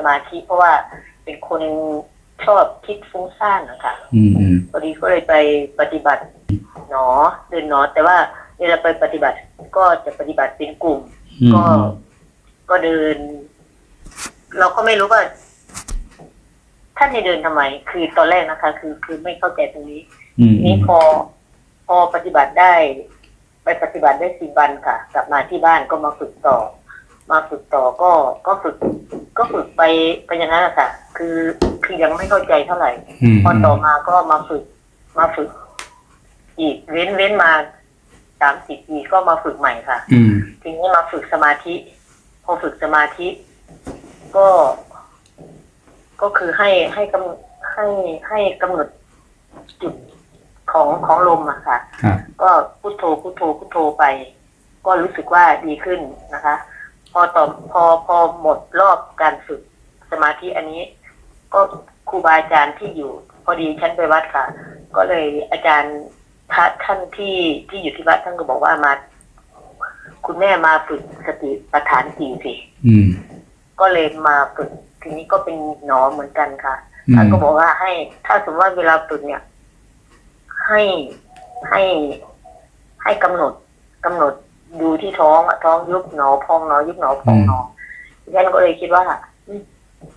มีสมาธิ เพราะว่าเป็นคนชอบคิดฟุ้งซ่านนะคะอืมอืมพอดีก็เลยไปปฏิบัติหนอเดินหนอ แต่ว่าเวลาไปปฏิบัติก็จะปฏิบัติเป็นกลุ่ม อืมก็ ก็เดิน เราก็ไม่รู้ว่า ท่านให้เดินทำไม คือตอนแรกนะคะ คือคือไม่เข้าใจตรงนี้ อืมนี่พอพอปฏิบัติได้ ไปปฏิบัติได้สี่วันค่ะ กลับมาที่บ้านก็มาฝึกต่อ มาฝึกต่อก็ก็ฝึก ก็ฝึกไปไปอย่างนั้นแหละค่ะ คือคือยังไม่เข้าใจเท่าไหร่อืม พอต่อมาก็มาฝึก มาฝึก อีกเว้นเว้นมาสามสิบปีก็มาฝึกใหม่ค่ะ อืม ทีนี้มาฝึกสมาธิ พอฝึกสมาธิ ก็ ก็คือให้ให้กำให้ให้กำหนดจุดของของลมอะค่ะ ครับ ก็พุโทโธพุโทโธพุโทโธไป ก็รู้สึกว่าดีขึ้นนะคะ พอต่อพอพอหมดรอบการฝึกสมาธิอันนี้ ก็ครูบาอาจารย์ที่อยู่ พอดีฉันไปวัดค่ะ ก็เลยอาจารย์พระท่านที่ที่อยู่ที่วัดท่านก็บอกว่ามา คุณแม่มาฝึกสติปัฏฐานสี่สิอืม ก็เลยมาฝึกทีนี้ก็เป็นหนอเหมือนกันค่ะอืม ท่านก็บอกว่าให้ ถ้าสมมติว่าเวลาฝึกเนี่ย ให้ให้ให้กำหนดกำหนด ดูที่ท้องอะท้องยุบหนอพองหนอยุบหนอพองหนอฉันก็เลยคิดว่าอืม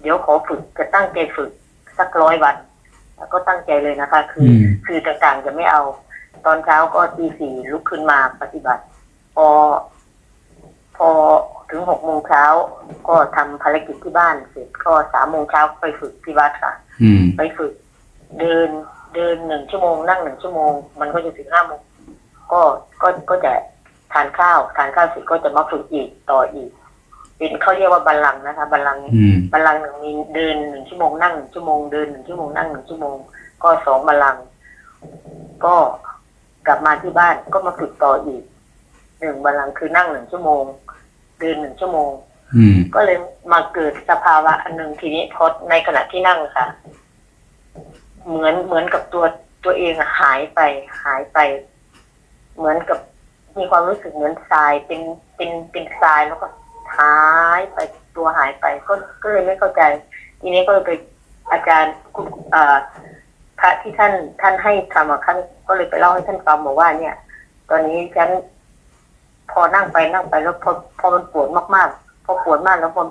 เดี๋ยวขอฝึกจะตั้งใจฝึกสักร้อยวันแล้วก็ตั้งใจเลยนะคะ คืออมคือต่างๆจะไม่เอา ตอนเช้าก็ตีสี่ลุกขึ้นมาปฏิบัติ พอ พอถึงหกโมงเช้าก็ทำภารกิจที่บ้านเสร็จก็สามโมงเช้าไปฝึกที่วัดค่ะอืมไปฝึก เดินเดินหนึ่งชั่วโมงนั่งหนึ่งชั่วโมง มันก็จะถึงห้าโมงก็ก็ก็จะ ทานข้าวทานข้าวเสร็จก็จะมาฝึกอีกต่ออีก เป็นเขาเรียกว่าบัลลังก์นะคะบัลลังก์อืมบัลลังก์หนึ่งมีเดินหนึ่งชั่วโมงนั่งหนึ่งชั่วโมงเดินหนึ่งชั่วโมงนั่งหนึ่งชั่วโมง ก็สองบัลลังก์ก็กลับมาที่บ้านก็มาฝึกต่ออีกหนึ่งบัลลังก์คือนั่งหนึ่งชั่วโมง เดินหนึ่งชั่วโมงอืมก็เลยมาเกิดสภาวะอันหนึ่งทีนี้พอในขณะที่นั่งค่ะ เหมือนเหมือนกับตัวตัวเองอะหายไปหายไป เหมือนกับ มีความรู้สึกเหมือนทรายเป็นเป็นเป็นทรายแล้วก็หายไปตัวหายไปก็ก็เลยไม่เข้าใจ ทีนี้ก็เลยไปอาจารย์คุณเอ่อพระที่ท่านท่านให้ทำอะท่านก็เลยไปเล่าให้ท่านฟังบอกว่า เนี่ย ตอนนี้ฉันพอนั่งไปนั่งไปแล้วพอพอมันปวดมากๆพอปวดมากแล้วพอ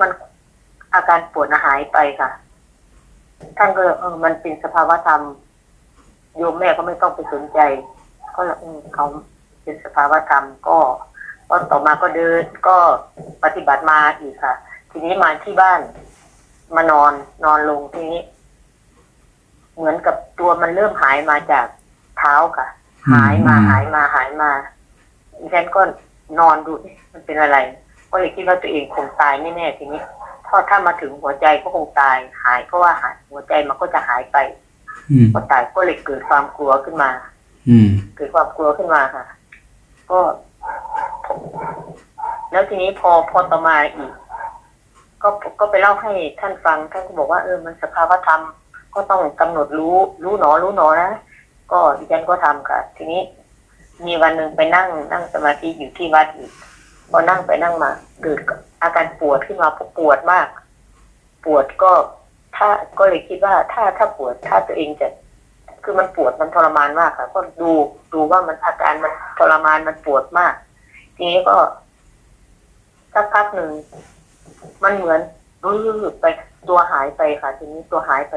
มันอาการปวดหายไปค่ะ ท่านก็เออมันเป็นสภาวะธรรมโยมแม่ก็ไม่ต้องไปสนใจ ก็เลยอืมเขา เป็นสภาวะธรรมก็ก็ต่อมาก็เดินก็ปฏิบัติมาอีกค่ะ ทีนี้มาที่บ้าน มานอนนอนลงทีนี้ เหมือนกับตัวมันเริ่มหายมาจากเท้าค่ะ หายมาหายมาหายมาดิฉันก็นอนดูเอ๊ะมันเป็นอะไร ก็เลยคิดว่าตัวเองคงตายแน่ๆทีนี้พอถ้ามาถึงหัวใจก็คงตายหายเพราะว่าหายหัวใจมันก็จะหายไปอืมพอตายก็เลยเกิดความกลัวขึ้นมาอืมเกิดความกลัวขึ้นมาค่ะ ก็ แล้วทีนี้พอพอต่อมาอีก ก็ก็ไปเล่าให้ท่านฟังท่านก็บอกว่าเออมันสภาวธรรม ก็ต้องกำหนดรู้ รู้หนอรู้หนอนะก็ดิฉันก็ทำค่ะ ทีนี้ มีวันหนึ่งไปนั่งนั่งสมาธิอยู่ที่วัดอีกพอนั่งไปนั่งมาเกิดอาการปวดขึ้นมาปวดมาก ปวดก็ถ้าก็เลยคิดว่าถ้าถ้าปวดถ้าตัวเองจะ คือมันปวดมันทรมานมากค่ะ ก็ดูดูว่ามันอาการมันทรมานมันปวดมาก ทีนี้ก็สักพักหนึ่งมันเหมือนรู้ไปตัวหายไปค่ะ ทีนี้ตัวหายไป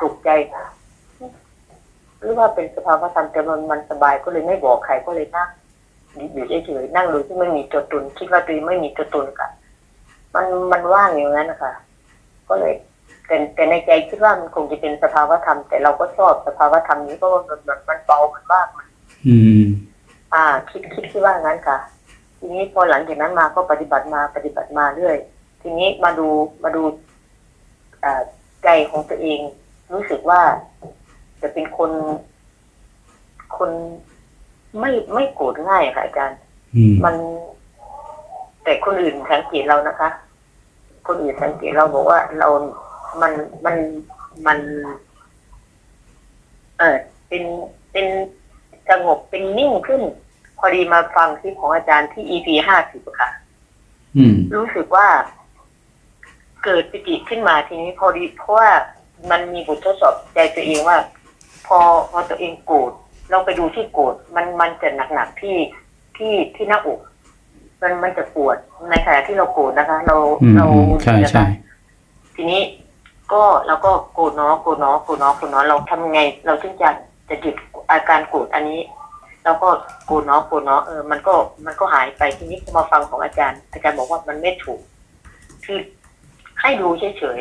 ตกใจหรือว่าเป็นสภาวะธรรมแต่มันมันสบายก็เลยไม่บอกใครก็เลยนั่งอยู่เฉยๆนั่งโดยที่ไม่มีตัวตนคิดว่าตัวเองไม่มีตัวตนค่ะ มันมันว่างอย่างนั้นนะคะก็เลย แต่แต่ในใจคิดว่ามันคงจะเป็นสภาวธรรม แต่เราก็ชอบสภาวธรรมนี้เพราะว่ามันมันมันเบามันว่างมันอืม อ่า คิดคิดคิดว่างั้นค่ะ ทีนี้พอหลังจากนั้นมาก็ปฏิบัติมาปฏิบัติมาเรื่อย ทีนี้มาดูมาดูอ่าใจของตัวเอง รู้สึกว่าจะเป็นคน คนไม่ไม่โกรธง่ายค่ะอาจารย์อืมมัน แต่คนอื่นสังเกตเรานะคะ คนอื่นสังเกตเราบอกว่าเรา มันมันมัน เออเป็นเป็นสงบเป็นนิ่งขึ้น พอดีมาฟังคลิปของอาจารย์ที่ EP ห้าสิบค่ะอืมรู้สึกว่าเกิดปิติขึ้นมาทีนี้พอดีเพราะว่ามันมีบททดสอบใจตัวเองว่า พอพอตัวเองโกรธเราไปดูที่โกรธมันมันจะหนักๆที่ที่ที่หน้าอกมันมันจะปวดในขณะที่เราโกรธนะคะ เราอืมเราอืมใช่นะคะใช่ทีนี้ ก็เราก็โกรธเนาะโกรธเนาะโกรธเนาะโกรธเนาะเราทำไง เราถึงจะจะหยุดอาการโกรธอันนี้เราก็โกรธเนาะโกรธเนาะเออมันก็มันก็หายไปทีนี้พอมาฟังของอาจารย์ อาจารย์บอกว่ามันไม่ถูก คือให้ดูเฉย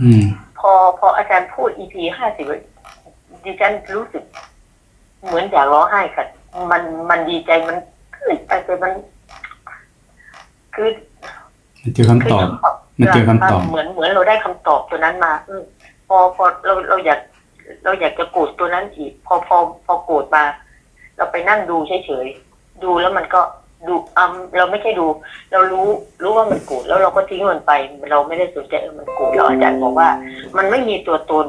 อืมๆพอพออาจารย์พูด EP ห้าสิบดิฉันรู้สึก เหมือนอยากร้องไห้ค่ะ มันมันดีใจมันเฮ้ยไปไปมัน คือมันเจอคำตอบคื มันเจอคำตอบเหมือนเหมือนเราได้คำตอบตัวนั้นมาอพอพอเราเราอยากเราอยากจะโกรธตัวนั้นอีก พอพอพอโกรธมา เราไปนั่งดูเฉยๆดูแล้วมันก็ดูอ่าเราไม่ใช่ดู เรารู้รู้ว่ามันโกรธแล้วเราก็ทิ้งมันไป เราไม่ได้สนใจเออมันโกรธแล้วอาจารย์บอกว่า มันไม่มีตัวตน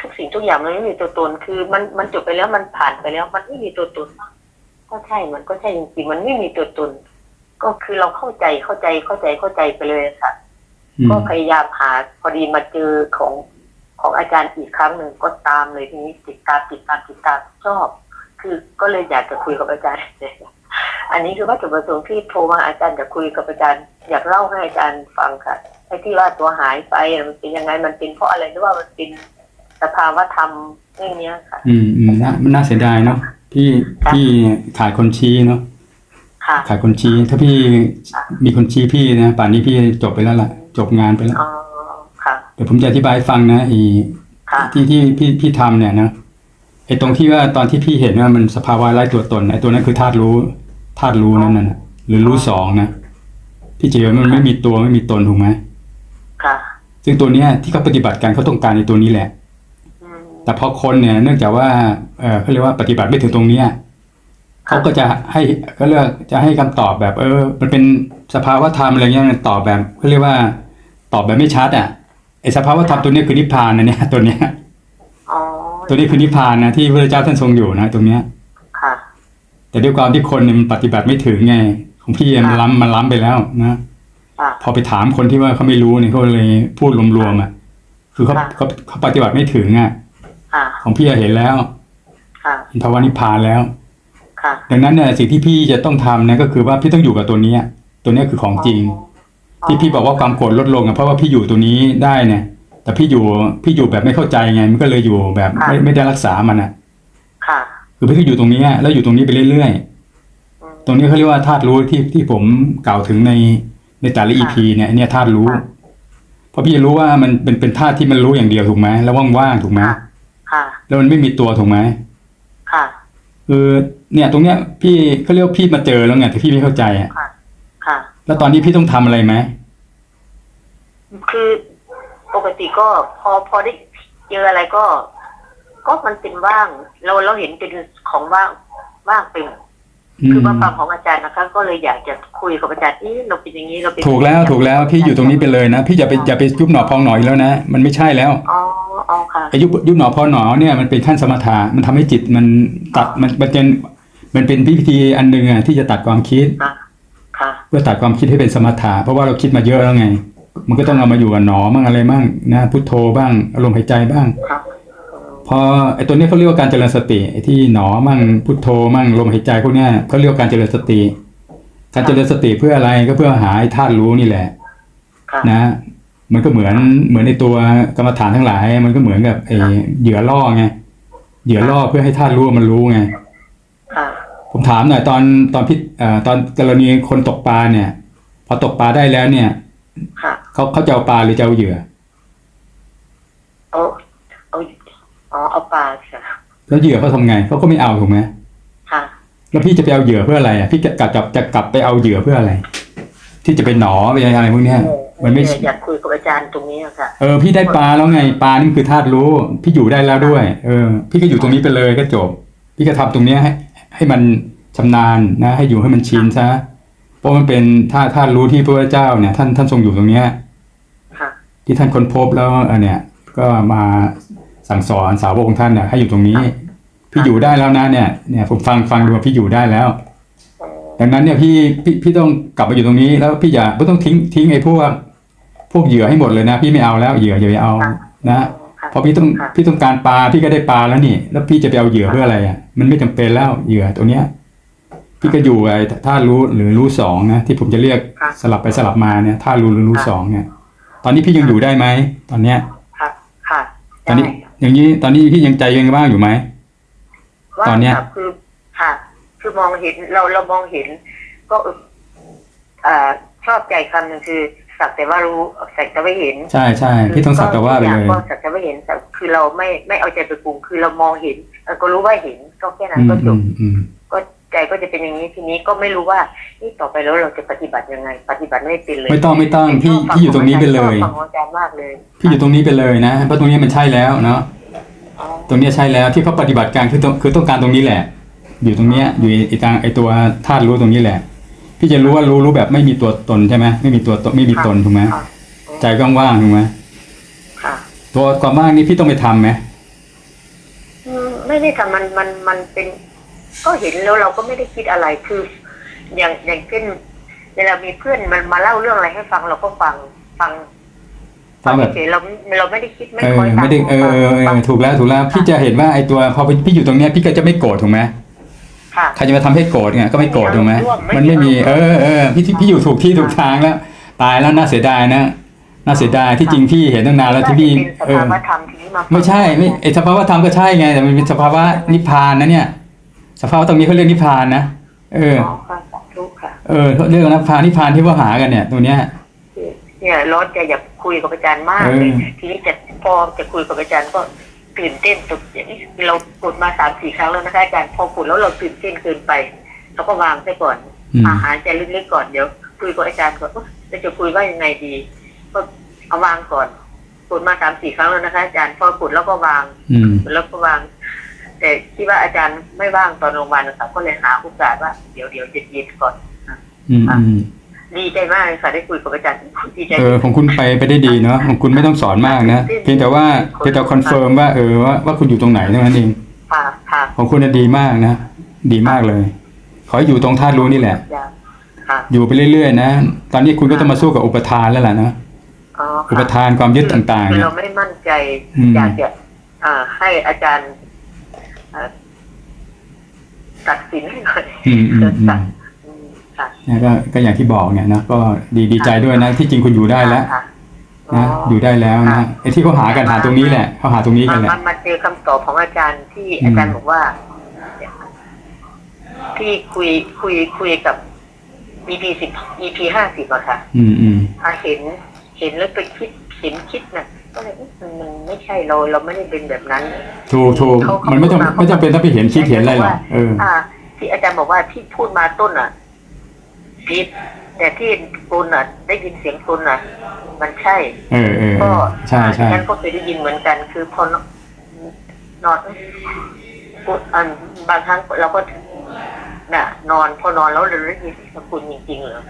ทุกสิ่งทุกอย่างมันไม่มีตัวตน คือ มันมันจบไปแล้วมันผ่านไปแล้ว มันไม่มีตัวตนก็ใช่มันก็ใช่จริงๆมันไม่มีตัวตน ก็คือเราเข้าใจเข้าใจเข้าใจเข้าใจไปเลยค่ะ ก็พยายามหาพอดีมาเจอของของอาจารย์อีกครั้งหนึ่งก็ตามเลยทีนี้ติดตามติดตามติดตามชอบ คือก็เลยอยากจะคุยกับอาจารย์อันนี้คือว่าจุดประสงค์ที่โทรมาอาจารย์จะคุยกับอาจารย์ อยากเล่าให้อาจารย์ฟังค่ะไอ้ที่ว่าตัวหายไปมันเป็นยังไงมันเป็นเพราะอะไรหรือว่ามันเป็นสภาวะธรรมเรื่องเนี้ยค่ะ อืมอืมน่ามันน่าเสียดายเนาะพี่พี่ขาดคนชี้เนาะค่ะขาดคนชี้ถ้าพี่มีคนชี้พี่นะป่านนี้พี่จบไปแล้วล่ะ จบงานไปแล้วอ๋อค่ะ เดี๋ยวผมจะอธิบายให้ฟังนะไอ้ค่ะ ที่ที่พี่พี่ทำเนี่ยนะไอ้ตรงที่ว่าตอนที่พี่เห็นว่ามันสภาวะไร้ตัวตนไอ้ตัวนั้นคือธาตุรู้ธาตุรู้นั่นน่ะหรือรู้สองนะพี่เจอมันไม่มีตัวไม่มีตนถูกไหมค่ะ ซึ่งตัวเนี้ยที่เขาปฏิบัติกันเขาต้องการในตัวนี้แหละ อืม แต่พอคนเนี่ยเนื่องจากว่าเออเขาเรียกว่าปฏิบัติไม่ถึงตรงเนี้ยเขาก็จะให้เขาเรียกจะให้คำตอบแบบ เออ มันเป็นสภาวะธรรมอะไรเงี้ยมันตอบแบบเขาเรียกว่า ตอบแบบไม่ชัดอะไอสภาวะธรรมตัวเนี้ยคือนิพพานนะเนี่ยตัวเนี้ยอ๋อตัวนี้คือนิพพานนะที่พระเจ้าท่านทรงอยู่นะตรงเนี้ยค่ะ แต่ด้วยความที่คนเนี่ยมันปฏิบัติไม่ถึงไง ของพี่มันล้ำมันล้ำไปแล้วนะค่ะพอไปถามคนที่ว่าเขาไม่รู้เนี่ยเขาเลยพูดรวมๆอะ คือเขาค่ะเขาเขาปฏิบัติไม่ถึงอะค่ะของพี่อะเห็นแล้วค่ะเห็นภาวะนิพพานแล้วค่ะดังนั้นเนี่ยสิ่งที่พี่จะต้องทำนะก็คือว่าพี่ต้องอยู่กับตัวเนี้ยตัวเนี้ยคือของจริง ที่พี่บอกว่าความโกรธลดลงอะเพราะว่าพี่อยู่ตัวนี้ได้เนี่ย แต่พี่อยู่พี่อยู่แบบไม่เข้าใจไง มันก็เลยอยู่แบบไม่ไม่ได้รักษามันอะค่ะ คือพี่ก็อยู่ตรงเนี้ยแล้วอยู่ตรงนี้ไปเรื่อยๆอืมตรงนี้เขาเรียกว่าธาตุรู้ที่ที่ผมกล่าวถึงในในแต่ละอีพีเนี่ยเนี่ยธาตุรู้ ค่ะ เพราะพี่รู้ว่ามันเป็นเป็นธาตุที่มันรู้อย่างเดียวถูกไหมแล้วว่างๆถูกไหมค่ะค่ะแล้วมันไม่มีตัวถูกไหม ค่ะ คือเนี่ยตรงเนี้ยพี่เขาเรียกว่าพี่มาเจอแล้วไงแต่พี่ไม่เข้าใจอะค่ะค่ะ แล้วตอนนี้พี่ต้องทำอะไรไหมคือปกติก็พอพอได้เจออะไรก็ ก็มันเป็นว่าง เราเราเห็นเป็นของว่างว่างไปหมดอืคือมมาฟังของอาจารย์นะคะ ก็เลยอยากจะคุยกับอาจารย์เอ๊ะเราเป็นอย่างนี้เราเป็นถูกแล้วถูกแล้วพี่อยู่ตรงนี้ไปเลยนะ พี่อย่าไปอย่าไปยุบหนอพองหนออีกแล้วนะ มันไม่ใช่แล้ว อ๋ออ๋อค่ะไอ้ยุบยุบหนอพองหนอเนี่ยมันเป็นขั้นสมถะมันทำให้จิตมันตัดมันมันเป็นมันเป็นพิธีอันหนึ่งอะที่จะตัดความคิดค่ะค่ะเพื่อตัดความคิดให้เป็นสมถะเพราะว่าเราคิดมาเยอะแล้วไง มันก็ต้องเอามาอยู่กับหนอบ้างอะไรบ้างนะพุทโธบ้างอารมณ์หายใจบ้างครับพอไอ้ตัวนี้เขาเรียกว่าการเจริญสติไอ้ที่หนอมั่งพุทโธมั่งลมหายใจพวกเนี้ยเขาเรียกว่าการเจริญสติ การเจริญสติเพื่ออะไรก็เพื่อหาไอ้ธาตุรู้นี่แหละค่ะนะมันก็เหมือนเหมือนในตัวกรรมฐานทั้งหลาย มันก็เหมือนกับไอ้เหยื่อล่อไงเหยื่อล่อเพื่อให้ธาตุรู้มันรู้ไงค่ะ ผมถามหน่อยตอนตอนพิเอ่อตอนกรณีคนตกปลาเนี่ย พอตกปลาได้แล้วเนี่ยค่ะเขาเขาจะเอาปลาหรือจะเอาเหยื่อเอาเอาอ๋อเอาปลาค่ะแล้วเหยื่อเขาทำไงเขาก็ไม่เอาถูกไหมค่ะ แล้วพี่จะไปเอาเหยื่อเพื่ออะไรอะพี่จะกลับจะจะกลับไปเอาเหยื่อเพื่ออะไร ที่จะเป็นหนอไปอะไรพวกเนี้ยมันไม่อยากคุยกับอาจารย์ตรงนี้อะค่ะเออพี่ได้ปลาแล้วไงปลานี่มันคือธาตุรู้ พี่อยู่ได้แล้วด้วย เออ พี่ก็อยู่ตรงนี้ไปเลยก็จบ พี่ก็ทำตรงเนี้ยให้ ให้มันชำนาญนะ ให้อยู่ให้มันชินซะเพราะมันเป็นธาตุธาตุรู้ที่พระเจ้าเนี่ย ท่านท่านทรงอยู่ตรงเนี้ยค่ะที่ท่านค้นพบแล้วเออเนี่ย ก็มาสั่งสอนสาวกของท่านเนี่ยให้อยู่ตรงนี้พพี่อยู่ได้แล้วนะเนี่ยเนี่ยผมฟังฟังดูว่าพี่อยู่ได้แล้วอืมดังนั้นเนี่ยพี่พี่พี่ต้องกลับมาอยู่ตรงนี้ แล้วพี่อย่าไม่ต้องทิ้งทิ้งไอ้พวกพวกเหยื่อให้หมดเลยนะ พี่ไม่เอาแล้วเหยื่ออย่าไปเอานะค่ะเพราะพี่ต้องค่ะพี่ต้องการปลาพี่ก็ได้ปลาแล้วนี่ แล้วพี่จะไปเอาเหยื่อเพื่ออะไรอะมันไม่จำเป็นแล้วเหยื่อตัวเนี้ย พี่ก็อยู่ไอ้ท่ารู้หรือรู้สองนะที่ผมจะเรียกค่ะสลับไปสลับมาเนี่ยท่ารู้หรือรู้สองเนี่ย ตอนนี้พี่ยังอยู่ได้ไหมตอนเนี้ยค่ะค่ะตอนนี้ได้อย่างนี้ตอนนี้พี่ยังใจยังว่างอยู่ไหมว่าตอนเนี้ยค่ะคือค่ะ คือมองเห็นเราเรามองเห็น ก็เอออ่าชอบใจคำหนึ่งคือ สักแต่ว่ารู้สักแต่ว่าเห็นใช่ใช่พี่ต้องสักแต่ว่าไปเลยก็สักแต่ว่าเห็นแต่คือเราไม่ไม่เอาใจไปปรุงคือเรามองเห็นเออก็รู้ว่าเห็นก็แค่นั้อืนมก็จอืบมอืมก็ใจก็จะเป็นอย่างนี้ทีนี้ก็ไม่รู้ว่านี่ต่อไปแล้วเราจะปฏิบัติยังไง ปฏิบัติไม่เป็นเลย ไม่ต้องไม่ต้องพี่ชบฟัพี่อยู่ตรงนี้ไปเลยชอบฟังของอาจารย์มากเลยพี่อยู่ตรงนี้ไปเลยนะเพราะตรงนี้มันใช่แล้วเนาะอ๋อตรงเนี้ยใช่แล้วที่เขาปฏิบัติการคือต้องคือต้องการตรงนี้แหละ อยู่ตรงเนี้ยอยู่ไอ้ทางไอ้ตัวธาตุรู้ตรงนี้แหละ พี่จะรู้ว่ารู้รู้แบบไม่มีตัวตนใช่ไหมไม่มีตัวตนไม่มีตนถูกไหมค่ะใจว่างๆถูกไหมค่ะตัวความว่างนี่พี่ต้องไปทำไหมอืมไม่ได้ค่ะมันมันมันเป็น ก็เห็นแล้วเราก็ไม่ได้คิดอะไรคือ อย่างอย่างเช่นเวลามีเพื่อนมันมาเล่าเรื่องอะไรให้ฟังเราก็ฟังฟังฟังแบบเฉยๆเราเราไม่ได้คิดไม่เอคออยตามไม่ได้เออเออเอฟังอถูกแล้วถูกแล้วพี่จะเห็นว่าไอ้ตัวพอพี่อยู่ตรงเนี้ยพี่ก็จะไม่โกรธถูกไหม ค่ะ ใครจะมาทำให้โกรธเนี่ยก็ไม่โกรธถูกไหมไม่มีอารมณ์ร่วมมันไม่มีไม่เอมีอารมณ์อเออพี่พี่พี่อยู่ถูกที่ถูกทางแล้ว ตายแล้วน่าเสียดายนะน่าเสียดายที่จริงพี่เห็นตั้งนานแล้วที่พี่เป็นสเออภาวะธรรมทีนี้มาไม่ใช่ไม่ไอสภาวะธรรมก็ใช่ไง แต่มันเป็นสภาวะนิพพานนะเนี่ย สภาวะตรงนี้เขาเรียกนิพพานนะเออ อ๋อค่ะสาธุค่ะเออเขาเรียกว่านิพพานนิพพานที่ว่าหากันเนี่ยตัวเนี้ย เนี่ยร้อนใจอยากคุยกับอาจารย์มากเออ เลยทีนี้จะพอจะคุยกับอาจารย์ก็ ตื่นเต้นตกใจเรากดมาสามสี่ครั้งแล้วนะคะอาจารย์พอกดแล้วเราตื่นเต้นเกินไปเราก็วางไปก่อนอืมอาหารใจลึกๆก่อนเดี๋ยวคุยกับอาจารย์ก่อนเอ๊ะเราจะคุยว่ายังไงดี ก็เอาวางก่อนกดมาสามสี่ครั้งแล้วนะคะ อาจารย์พอกดแล้วก็วางอืมแล้วก็วาง แต่คิดว่าอาจารย์ไม่ว่างตอนโรงพยาบาลนะครับก็เลยหาโอกาสว่าเดี๋ยวเดี๋ยวเย็นๆก่อนอืมอืม ดีใจมากเลยค่ะได้คุยกับอาจารย์ดีใจเออของคุณไปไปได้ดีเนาะของคุณไม่ต้องสอนมากนะเพียงแต่ว่าเพียงแต่คอนเฟิร์มว่าเออว่าว่าคุณอยู่ตรงไหนเท่านั้นเองค่ะค่ะของคุณน่ะดีมากนะดีมากเลย ขอให้อยู่ตรงธาตุรู้นี่แหละค่ะอยู่ไปเรื่อยๆนะ ตอนนี้คุณก็ต้องมาสู้กับอุปทานแล้วล่ะนะอ๋ออุค่ะปทานความยึดต่างๆคือเนี่ยเราไม่มั่นใจอืมอยากจะอ่าให้อาจารย์อ่าตัดสินให้หน่อย เนี่ยก็ก็อย่างที่บอกเนี่ยนะก็ดีดีใจด้วยนะที่จริงคุณอยู่ได้แล้วค่ะนะอยู่ได้แล้วนะไอ้ที่เขาหากันหาตรงนี้แหละเขาหาตรงนี้กันแหละมันมาเจอคำตอบของอาจารย์ที่อืมอาจารย์บอกว่าที่คุยคุยคุยกับ EP สิบ EP ห้าสิบอะค่ะ อืมอืมอะเห็น เห็นแล้วไปคิดเห็นคิดน่ะก็เลยเอ๊ะมันมันไม่ใช่เราเราไม่ได้เป็นแบบนั้น ถูกถูกเขาเขามันไม่ต้องพูดมาไม่จำเป็นต้องไปเห็นคิดเห็นอะไรหรอกเออ อ่า ที่อาจารย์บอกว่าที่พูดมาต้นอะ ผิดแต่ที่ตุนอะ ได้ยินเสียงตุนอะ มันใช่ เออเออเอก็อใช่ใช่ฉันก็เคยได้ยินเหมือนกัน คือพอนนอนกดอันบางครั้งเราก็น่ะ นอนพอนอนแล้วเราได้ยินสกุลจริงๆเหรอ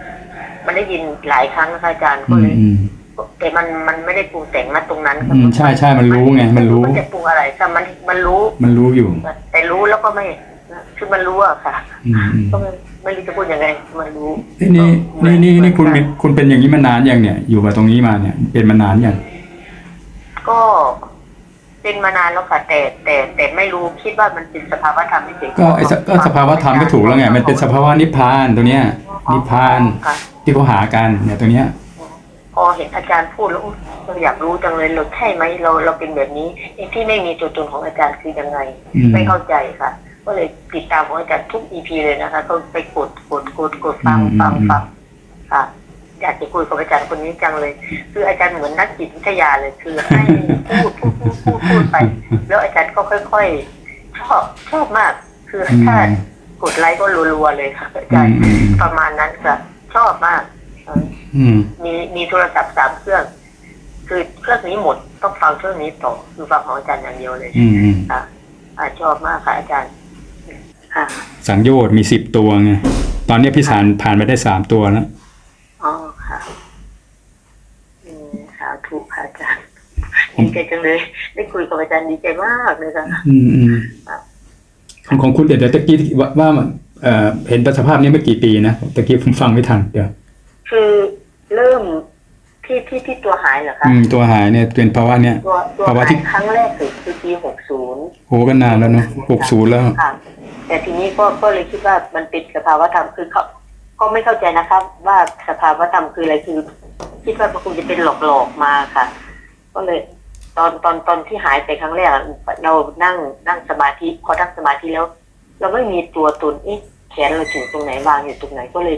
มันได้ยินหลายครั้งนะคะอาจารย์ก็อืเลมยอืมแต่มันมันไม่ได้ปรุงแต่งมาตรงนั้นอืมใช่ใช่มันรู้ไงมันรู้ มันจะปรุงอะไรแต่มันมันรู้ มันรู้อยู่ แต่รู้แล้วก็ไม่ คือมันรู้อะค่ะ อืมอืมก็ไม่ ไม่รู้จะพูดยังไงมันรู้นี่นี่นี่นี่นี่คุณเหมืเป็อนนคุณเป็นอย่างนี้มานานยังเนี่ย อยู่มาตรงนี้มาเนี่ย เป็นมานานยังก็เป็นมานานแล้วค่ะแต่แต่แต่ไม่รู้คิดว่ามันเป็นสภาวะธรรมเฉยๆก็ไอ้สก็สภาวะธรรมก็ถูกแล้วไง มันเป็นสภาวะนิพพานตัวเนี้ย นิพพานค่ะที่เขาหากันเนี่ยตัวเนี้ยพอเห็นอาจารย์พูดแล้วอุ๊ยเราอยากรู้จังเลยเราใช่ไหมเราเราเป็นแบบนี้ไอ้ที่ไม่มีตัวตนของอาจารย์คือยังไงอืมไม่เข้าใจค่ะ ก็เลยติดตามของอาจารย์ทุกอีพีเลยนะคะ ก็ไปกดกดกดกดฟังอืมฟังอืมฟังค่ะ อยากจะคุยกับอาจารย์คนนี้จังเลย คืออาจารย์เหมือนนักจิตวิทยาเลย คือให้พูดพูดพูดพูดพูดไป แล้วอาจารย์ก็ค่อยๆชอบชอบมาก คืออืมถ้ากดไลค์ก็รัวๆเลยค่ะอาอืจารมย์อืมประมาณนั้นค่ะชอบมากเอออืมมีมีโทรศัพท์สามเครื่อง คือเครื่องนี้หมดต้องฟังเครื่องนี้ต่อ คือฟังของอาจารย์อย่างเดียวเลยอืมอืมค่ะอ่าชอบมากค่ะอาจารย์ ค่ะสังโยชน์มีสิบตัวไงตอนเนี้ยพี่สารผ่านไปได้สามตัวแล้วอ๋อค่ะอืมสาธุค่ะอาจารย์ผมดีใจจังเลย ได้คุยกับอาจารย์ดีใจมากเลยค่ะอืมอืมของของคุณเดี๋ยวเดี๋ยวตะกี้ว่าว่าเอ่อเห็นสภาพนี้เมื่อกี่ปีนะตะกี้ผมฟังไม่ทันเดี๋ยวคือเริ่มที่ที่ที่ตัวหายเหรอคะอืมตัวหายเนี่ยเป็นภาวะเนี่ยตัวตัวภาวะหาที่ยครั้งแรกสุดคือปีหกศูนย์โหก็นานแล้วเนาะหกศูนย์แล้วค่ะ แต่ทีนี้ก็ก็เลยคิดว่ามันเป็นสภาวธรรมคือเขาก็ไม่เข้าใจนะครับ ว่าสภาวธรรมคืออะไรคือคิดว่ามันคงจะเป็นหลอกๆมาค่ะ ก็เลย ตอนตอนตอนที่หายไปครั้งแรกอะเรานั่งนั่งสมาธิพอนั่งสมาธิแล้ว เราไม่มีตัวตนเอ๊ะแขนเราถึงตรงไหนวางอยู่ตรงไหนก็เลย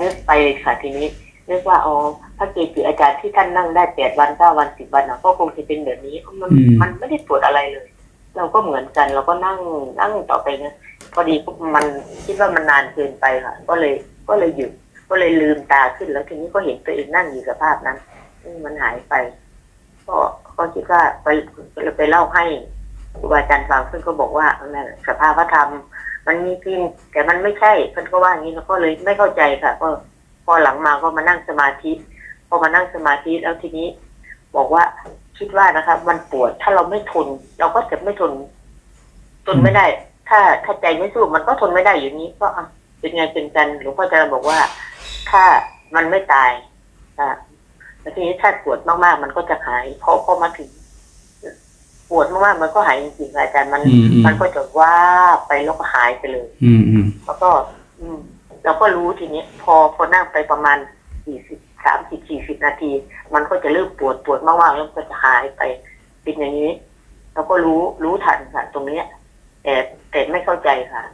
นึกไปเลยค่ะทีนี้นึกว่าอ๋อพระเกจิอาจารย์ที่ท่านนั่งได้แปดวันเก้าวันสิบวันนะก็คงจะเป็นแบบนี้มันอืมมันไม่ได้ปวดอะไรเลย เราก็เหมือนกัน เราก็นั่งนั่งต่อไปนะ พอดีมันคิดว่ามันนานเกินไปค่ะ ก็เลยก็เลยหยุดก็เลยลืมตาขึ้นแล้วทีนี้ก็เห็นตัวเองนั่งอยู่สภาพนั้นมันหายไป ก็ก็คิดว่าไปไปเล่าให้ครูบาอาจารย์ฟังซึ่งก็บอกว่านั่นแหละสภาวธรรม มันมีจริงแต่มันไม่ใช่เพิ่นก็ว่าอย่างนี้แล้วก็เลยไม่เข้าใจค่ะ ก็พอหลังมาก็มานั่งสมาธิพอมานั่งสมาธิแล้วทีนี้ บอกว่าคิดว่านะคะ มันปวดถ้าเราไม่ทน เราก็จะไม่ทน ทนไม่ได้ ถ้าถ้าใจไม่สู้มันก็ทนไม่ได้อยู่นี้ก็อะเป็นไงเป็นกันหลวงพ่อจะบอกว่า ถ้ามันไม่ตายอะแล้วทีนี้ถ้าปวดมากๆมันก็จะหายพอพอมาถึงปวดมากๆมันก็หายจริงๆค่ะอาจารย์มันอืมอืมมันก็จะว่าบไปแล้วก็หายไปเลย อืมอืมแล้วก็ อืมเราก็รู้ทีนี้พอพอนั่งไปประมาณสี่สิบสามสิบสี่สิบนาที มันก็จะเริ่มปวดปวดมากๆแล้วก็จะหายไปเป็นอย่างนี้เราก็รู้รู้ทันค่ะตรงเนี้ย แต่แต่ไม่เข้าใจค่ะ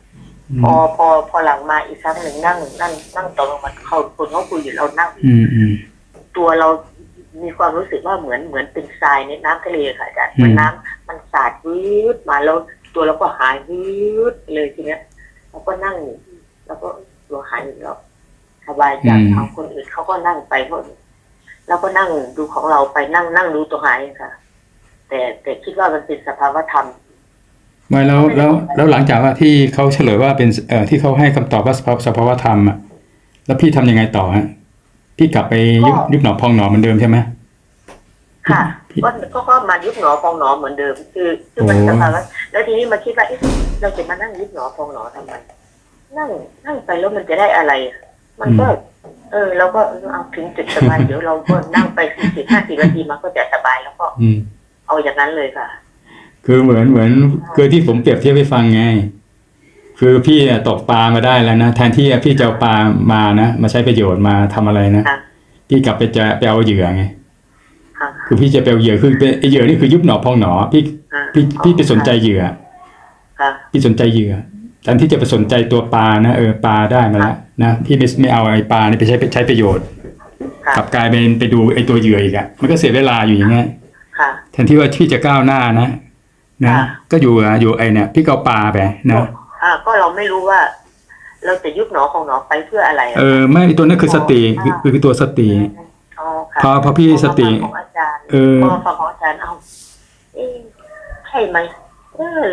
พอพอพอหลังมาอีกครั้งหนึ่งนั่ง นั่ง นั่งตอนกลางวันเขาคนเขาคุยอยู่เรานั่งอืมอืมตัวเรามีความรู้สึกว่าเหมือนเหมือนเป็นทรายในน้ำทะเลค่ะอาจารย์เหมือนน้ำมันสาดวืดมาแล้วตัวเราก็หายวืดไปเลยทีเนี้ยเราก็นั่งอยู่แล้วก็ตัวหายอยู่แล้วสบายใจเอาคนอื่นเขาก็นั่งไปก็เราก็นั่งดูของเราไปนั่งนั่งดูตัวหายค่ะ แต่แต่คิดว่ามันเป็นสภาวธรรม ไม่แล้วแล้วแล้วหลังจากว่าที่เขาเฉลยว่าเป็นเอ่อที่เขาให้คำตอบว่าสภาสภาวธรรมอะแล้วพี่ทำยังไงต่อฮะพี่กลับไปยุบก็ยุบหนอพองหนอเหมือนเดิมใช่ไหม ค่ะพี่ก็ก็ก็มายุบหนอพองหนอเหมือนเดิม คือคือมันโอ้ สภาวะแล้วทีนี้มาคิดว่าเอ๊ะเราจะมานั่งยุบหนอพองหนอทำไมนั่งนั่งไปแล้วมันจะได้อะไรอะมันก็ เออเราก็เออเอาถึงจุดสบาย เดี๋ยวเราก็นั่งไปสี่สิบห้าสิบนาทีมันก็จะสบายแล้วก็อืม เอาอย่างนั้นเลยค่ะ คือเหมือนเหมือนคือที่ผมเปรียบเทียบให้ฟังไง คือพี่อะตกปลามาได้แล้วนะแทนที่พี่จะเอาปลามานะมาใช้ประโยชน์มาทำอะไรนะค่ะพี่กลับไปจะไปเอาเหยื่อไงค่ะคือพี่จะไปเอาเหยื่อคือเป็นไอ้เหยื่อนี่คือยุบหนอพองหนอพี่ค่ะพี่พี่ไปสนใจเหยื่อค่ะพี่สนใจเหยื่อแทนที่จะไปสนใจตัวปลานะเออปลาได้มาแล้วนะพี่ไม่ไม่เอาไอ้ปลานี่ไปใช้ไปใช้ประโยชน์ค่ะกลับกลายเป็นไปดูไอ้ตัวเหยื่ออีกอะมันก็เสียเวลาอยู่อย่างเงี้ยค่ะแทนที่ว่าพี่จะก้าวหน้านะ นะค่ะก็อยู่อะอยู่ไอ้เนี่ยพี่ก็เอาปลาไปนะอ่าก็เราไม่รู้ว่า เราจะยุบหนอของหนอไปเพื่ออะไรอะเออไม่ไอ้ตัวนั้นคือสติคือคือคือตัวสติอ๋อค่ะพอพอพี่สติพอมาฟังของอาจารย์เออพอฟังของอาจารย์เอาเอ๊ะใช่ไหมเออ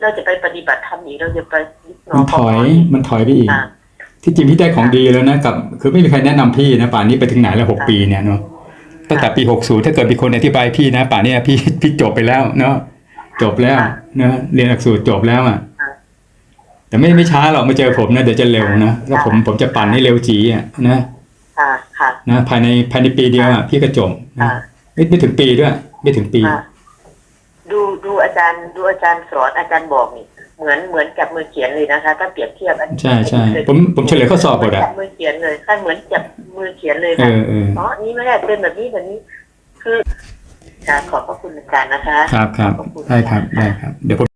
เราจะไปปฏิบัติธรรมอีกเราจะไปยุบหนอมันขถองอหนยออีกมันถอยไปอีกอ่าที่จริงพี่ได้ของดีแล้วนะกับคือไม่มีใครแนะนำพี่นะป่านนี้ไปถึงไหนแล้วหกปีเนี่ยเนาะตั้งแต่ปีหกศูนย์ถ้าเกิดมีคนอธิบายพี่นะ ป่านเนี้พี่พี่จบไปแล้วเนาะ จบแล้วนะเรียนหลักสูตรจบแล้วอะ แต่ไม่ไม่ช้าหรอกมาเจอผมนะเดี๋ยวจะเร็วนะแล้วผมผมจะปั่นให้เร็วจีอะนะค่ะค่ะนะภายในภายในปีเดียวอะพี่ก็จบนะค่ะไม่ไม่ถึงปีด้วยไม่ถึงปีค่ะดูดูอาจารย์ดูอาจารย์สอนอาจารย์บอกนี่เหมือนเหมือนจับมือเขียนเลยนะคะ ถ้าเปรียบเทียบอันใช่ใช่ผมผมเฉลยข้อสอบหมดเหนอะจับมือเขียนเลยค่ะเหมือนจับมือเขียนเลยเอค่ะอเอออ๋อนี่ไม่ได้เป็นแบบนี้แบบนี้ คือ ค่ะขอบพระคุณอาจารย์นะคะ ครับครับได้ครับได้ครับเดี๋ยวผม